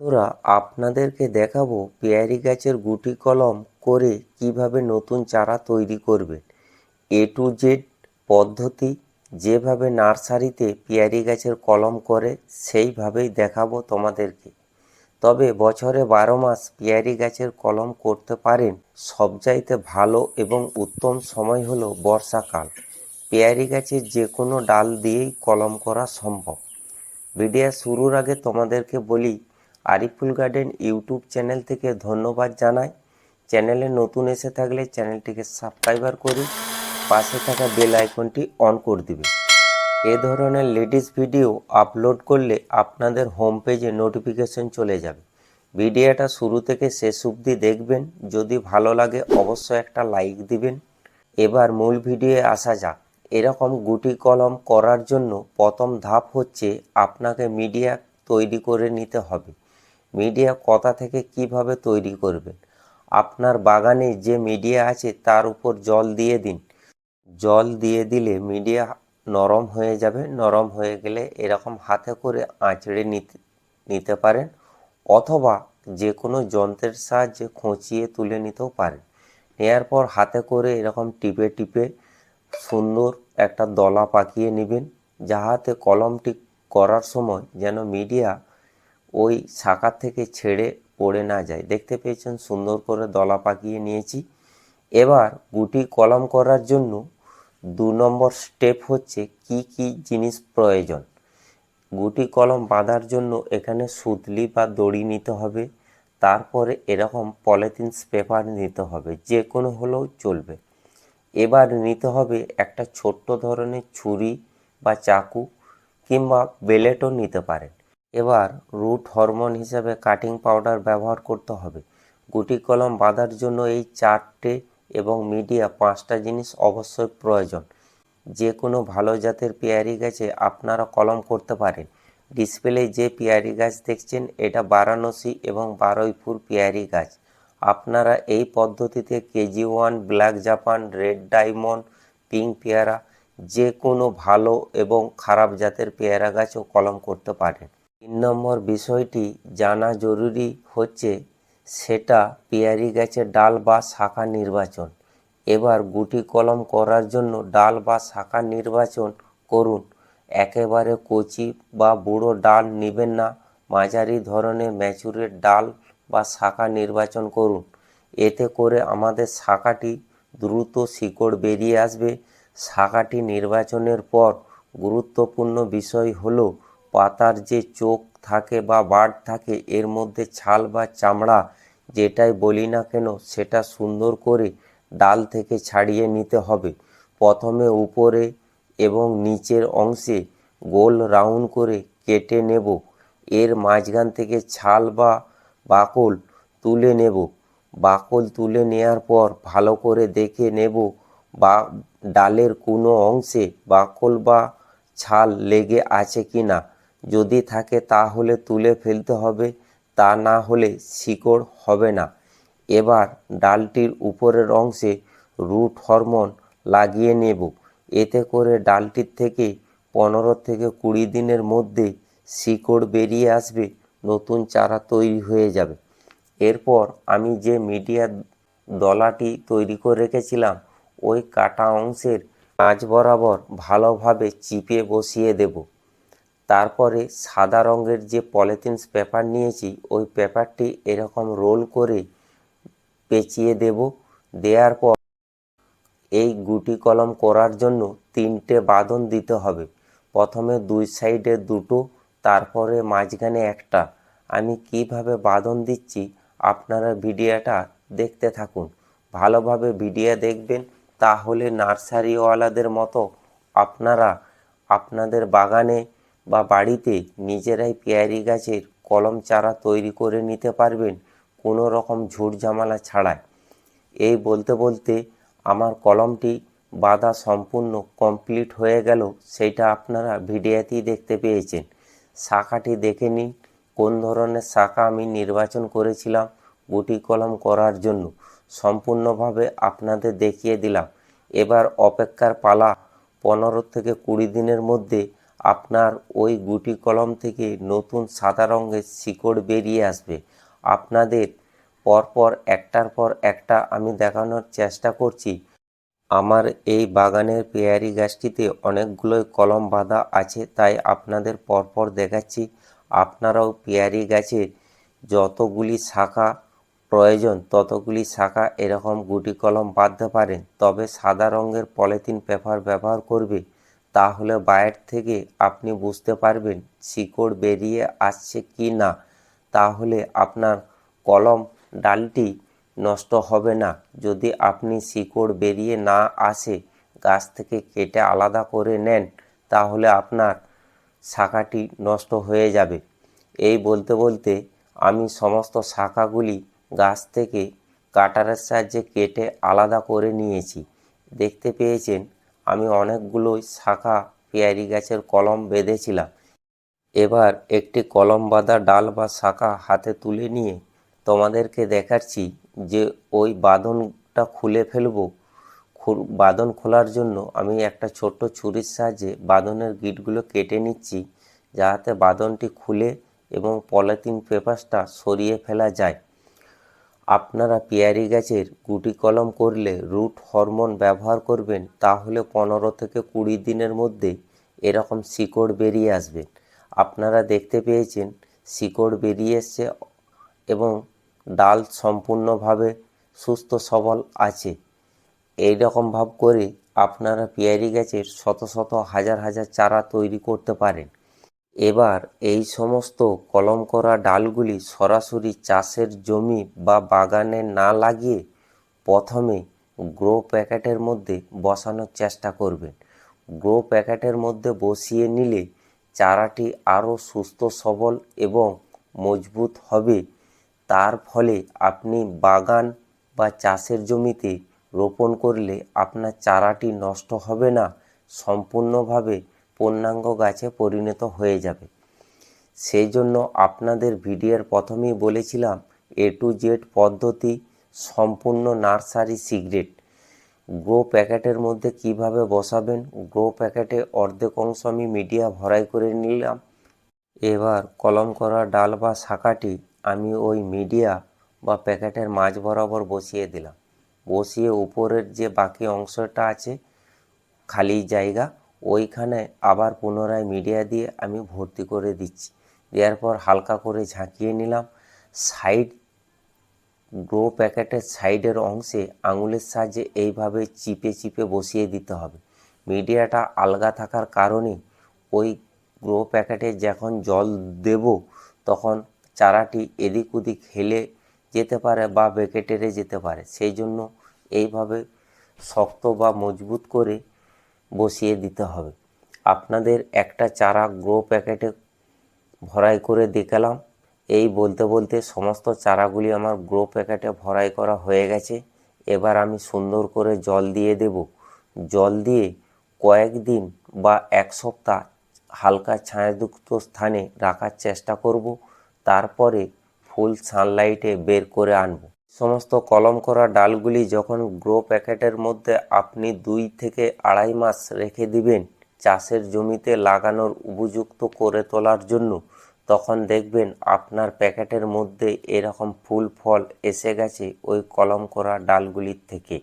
বন্ধুরা, আপনাদেরকে দেখাবো পেয়ারি গাছের গুটি কলম করে কীভাবে নতুন চারা তৈরি করবেন। এ টু জেড পদ্ধতি, যেভাবে নার্সারিতে পেয়ারি গাছের কলম করে, সেইভাবেই দেখাবো তোমাদেরকে। তবে বছরে বারো মাস পেয়ারি গাছের কলম করতে পারেন সবচাইতে ভালো এবং উত্তম সময় হলো বর্ষাকাল। পেয়ারি গাছের যে কোনো ডাল দিয়েই কলম করা সম্ভব। ভিডিও শুরুর আগে তোমাদেরকে বলি আরিফুল গার্ডেন ইউটিউব চ্যানেল থেকে ধন্যবাদ জানাই। চ্যানেলে নতুন এসে থাকলে চ্যানেলটিকে সাবস্ক্রাইবার করি পাশে থাকা বেল আইকনটি অন করে দিবে। এ ধরনের লেডিস ভিডিও আপলোড করলে আপনাদের হোম পেজে নোটিফিকেশন চলে যাবে। ভিডিওটা শুরু থেকে শেষ অবধি দেখবেন। যদি ভালো লাগে অবশ্যই একটা লাইক দিবেন। এবার মূল ভিডিওয়ে আসা যাক। এরকম গুটি কলম করার জন্য প্রথম ধাপ হচ্ছে আপনাকে মিডিয়া তৈরি করে নিতে হবে। মিডিয়া কোথা থেকে কীভাবে তৈরি করবেন আপনার বাগানে যে মিডিয়া আছে, তার উপর জল দিয়ে দিন। জল দিয়ে দিলে মিডিয়া নরম হয়ে যাবে। নরম হয়ে গেলে এরকম হাতে করে আঁচড়ে নিতে নিতে পারেন অথবা যে কোনো যন্ত্রের সাহায্যে খোঁচিয়ে তুলে নিতেও পারেন। নেয়ার পর হাতে করে এরকম টিপে টিপে সুন্দর একটা দলা পাকিয়ে নেবেন। যাহাতে কলমটি করার সময় যেন মিডিয়া ওই শাখা থেকে ছেড়ে পড়ে না যায়। দেখতে পেয়েছেন সুন্দর করে দলা পাকিয়ে নিয়েছি। এবার গুটি কলম করার জন্য দু নম্বর স্টেপ হচ্ছে কি কি জিনিস প্রয়োজন। গুটি কলম বাঁধার জন্য এখানে সুতলি বা দড়ি নিতে হবে, তারপরে এরকম পলিথিন পেপার নিতে হবে, যে কোনো হলেও চলবে। এবার নিতে হবে একটা ছোট্ট ধরনের ছুরি বা চাকু কিংবা বেলেটও নিতে পারেন। এবার রুট হরমোন হিসাবে কাটিং পাউডার ব্যবহার করতে হবে। গুটি কলম বাঁধার জন্য এই চারটে এবং মিডিয়া পাঁচটা জিনিস অবশ্যই প্রয়োজন। যে কোনো ভালো জাতের পেয়ারি গাছে আপনারা কলম করতে পারেন। ডিসপ্লে যে পেয়ারি গাছ দেখছেন, এটা বারাণসী এবং বারুইপুর পেয়ারি গাছ। আপনারা এই পদ্ধতিতে KG one black Japan, red diamond, pink পেয়ারা যে কোনো ভালো এবং খারাপ জাতের পেয়ারা গাছও কলম করতে পারেন। তিন নম্বর বিষয়টি জানা জরুরি হচ্ছে সেটা পেয়ারি গাছের ডাল বা শাখা নির্বাচন। এবার গুটি কলম করার জন্য ডাল বা শাখা নির্বাচন করুন। একেবারে কচি বা বুড়ো ডাল নেবেন না। মাঝারি ধরনের ম্যাচুরের ডাল বা শাখা নির্বাচন করুন। এতে করে আমাদের শাখাটি দ্রুত শিকড় বেরিয়ে আসবে। শাখাটি নির্বাচনের পর গুরুত্বপূর্ণ বিষয় হলো পাতার যে চোখ থাকে বা বাড থাকে, এর মধ্যে ছাল বা চামড়া যেটাই বলি না কেন, সেটা সুন্দর করে ডাল থেকে ছাড়িয়ে নিতে হবে। প্রথমে উপরে এবং নিচের অংশে গোল রাউন্ড করে কেটে নেব। এর মাঝখান থেকে ছাল বা বাকল তুলে নেব। বাকল তুলে নেয়ার পর ভালো করে দেখে নেব বা ডালের কোনো অংশে বাকল বা ছাল লেগে আছে কি না যদি থাকে তাহলে তুলে ফেলতে হবে, তা না হলে শিকড় হবে না। এবার ডালটির উপরের অংশে রুট হরমোন লাগিয়ে নেব। এতে করে ডালটির থেকে পনেরো থেকে কুড়ি দিনের মধ্যে শিকড় বেরিয়ে আসবে, নতুন চারা তৈরি হয়ে যাবে। এরপর আমি যে মিডিয়া দলাটি তৈরি করে রেখেছিলাম, ওই কাটা অংশের মাঝ বরাবর ভালোভাবে চিপে বসিয়ে দেব। তারপরে সাদা রঙের যে পলিথিনস পেপার নিয়েছি, ওই পেপারটি এরকম রোল করে পেঁচিয়ে দেব। দেওয়ার পর এই গুটি কলম করার জন্য তিনটে বাঁধন দিতে হবে। প্রথমে দুই সাইডে দুটো, তারপরে মাঝখানে একটা। আমি কীভাবে বাঁধন দিচ্ছি আপনারা ভিডিওটা দেখতে থাকুন। ভালোভাবে ভিডিও দেখবেন, তাহলে নার্সারিওয়ালাদের মতো আপনারা আপনাদের বাগানে বা বাড়িতে নিজেরাই পেয়ারি গাছের কলম চারা তৈরি করে নিতে পারবেন কোনো রকম ঝুট ঝামেলা ছাড়াই। এই বলতে বলতে আমার কলমটি বাঁধা সম্পূর্ণ কমপ্লিট হয়ে গেল, সেটা আপনারা ভিডিওতেই দেখতে পেয়েছেন। শাখাটি দেখে নিন, কোন ধরনের শাখা আমি নির্বাচন করেছিলাম গুটি কলম করার জন্য। সম্পূর্ণভাবে আপনাদের দেখিয়ে দিলাম। এবার অপেক্ষার পালা পনেরো থেকে কুড়ি দিনের মধ্যে আপনার ওই গুটি কলম থেকে নতুন সাদা রঙের শিকড় বেরিয়ে আসবে। আপনাদের পরপর একটার পর একটা আমি দেখানোর চেষ্টা করছি। আমার এই বাগানের পেয়ারি গাছটিতে অনেকগুলোই কলম বাঁধা আছে, তাই আপনাদের পরপর দেখাচ্ছি। আপনারাও পেয়ারি গাছে যতগুলি শাখা প্রয়োজন, ততগুলি শাখা এরকম গুটি কলম বাঁধতে পারেন, তবে সাদা রঙের পলিথিন পেপার ব্যবহার করবে। তাহলে বাইরে থেকে আপনি বুঝতে পারবেন শিকড় বেরিয়ে আসছে কি না। তাহলে আপনার কলম ডালটি নষ্ট হবে না। যদি আপনি শিকড় বেরিয়ে না আসে, গাছ থেকে কেটে আলাদা করে নেন, তাহলে আপনার শাখাটি নষ্ট হয়ে যাবে। এই বলতে বলতে আমি সমস্ত শাখাগুলি গাছ থেকে কাটারের সাহায্যে কেটে আলাদা করে নিয়েছি। দেখতে পেয়েছেন আমি অনেকগুলোই শাখা পেয়ারি গাছের কলম বেঁধেছিলাম। এবার একটি কলম বাঁধা ডাল বা শাখা হাতে তুলে নিয়ে তোমাদেরকে দেখাচ্ছি যে ওই বাঁধনটা খুলে ফেলব। বাঁধন খোলার জন্য আমি একটা ছোট্ট ছুরির সাহায্যে বাঁধনের গিটগুলো কেটে নিচ্ছি, যাতে বাঁধনটি খুলে এবং পলিথিন পেপারসটা সরিয়ে ফেলা যায়। আপনারা পেয়ারি গাছের গুটি কলম করলে রুট হরমোন ব্যবহার করবেন, তাহলে পনেরো থেকে কুড়ি দিনের মধ্যে এরকম শিকড় বেরিয়ে আসবে। আপনারা দেখতে পেয়েছেন, শিকড় বেরিয়ে এসছে এবং ডাল সম্পূর্ণভাবে সুস্থ সবল আছে। এই রকম ভাব করে আপনারা পেয়ারি গাছের শত শত হাজার হাজার চারা তৈরি করতে পারেন। এবার এই সমস্ত কলম করা ডালগুলি সরাসরি চাষের জমি বা বাগানে না লাগিয়ে প্রথমে গ্রো প্যাকেটের মধ্যে বসানোর চেষ্টা করবেন। গ্রো প্যাকেটের মধ্যে বসিয়ে নিলে চারাটি আরও সুস্থ, সবল এবং মজবুত হবে। তার ফলে আপনি বাগান বা চাষের জমিতে রোপণ করলে আপনার চারাটি নষ্ট হবে না, সম্পূর্ণভাবে পূর্ণাঙ্গ গাছে পরিণত হয়ে যাবে। সেই জন্য আপনাদের ভিডিওর প্রথমেই বলেছিলাম এ টু জেড পদ্ধতি সম্পূর্ণ নার্সারি সিক্রেট। গ্রো প্যাকেটের মধ্যে কীভাবে বসাবেন? গ্রো প্যাকেটে অর্ধেক অংশ আমি মিডিয়া ভরাই করে নিলাম। এবার কলম করা ডাল বা শাখাটি আমি ওই মিডিয়া বা প্যাকেটের মাঝ বরাবর বসিয়ে দিলাম। বসিয়ে উপরের যে বাকি অংশটা আছে, খালি জায়গা ওইখানে আবার পুনরায় মিডিয়া দিয়ে আমি ভর্তি করে দিচ্ছি। দেওয়ার পর হালকা করে ঝাঁকিয়ে নিলাম। সাইড গ্রো প্যাকেটের সাইডের অংশে আঙুলের সাহায্যে এইভাবে চিপে চিপে বসিয়ে দিতে হবে। মিডিয়াটা আলগা থাকার কারণে ওই গ্রো প্যাকেটে যখন জল দেব, তখন চারাটি এদিক ওদিক হেলে যেতে পারে বা বেঁকে যেতে পারে। সেই জন্য এইভাবে শক্ত বা মজবুত করে বসিয়ে দিতে হবে। আপনাদের একটা চারা গ্রো প্যাকেটে ভরাই করে দেখালাম। এই বলতে বলতে সমস্ত চারাগুলি আমার গ্রো প্যাকেটে ভরাই করা হয়ে গেছে। এবার আমি সুন্দর করে জল দিয়ে দেব। জল দিয়ে কয়েকদিন বা এক সপ্তাহ হালকা ছায়াযুক্ত স্থানে রাখার চেষ্টা করব। তারপরে ফুল সানলাইটে বের করে আনব। সমস্ত কলম করা ডালগুলি যখন গ্রো প্যাকেটের মধ্যে আপনি দুই থেকে আড়াই মাস রেখে দিবেন চাষের জমিতে লাগানোর উপযুক্ত করে তোলার জন্য, তখন দেখবেন আপনার প্যাকেটের মধ্যে এরকম ফুল ফল এসে গেছে ওই কলম করা ডালগুলির থেকে।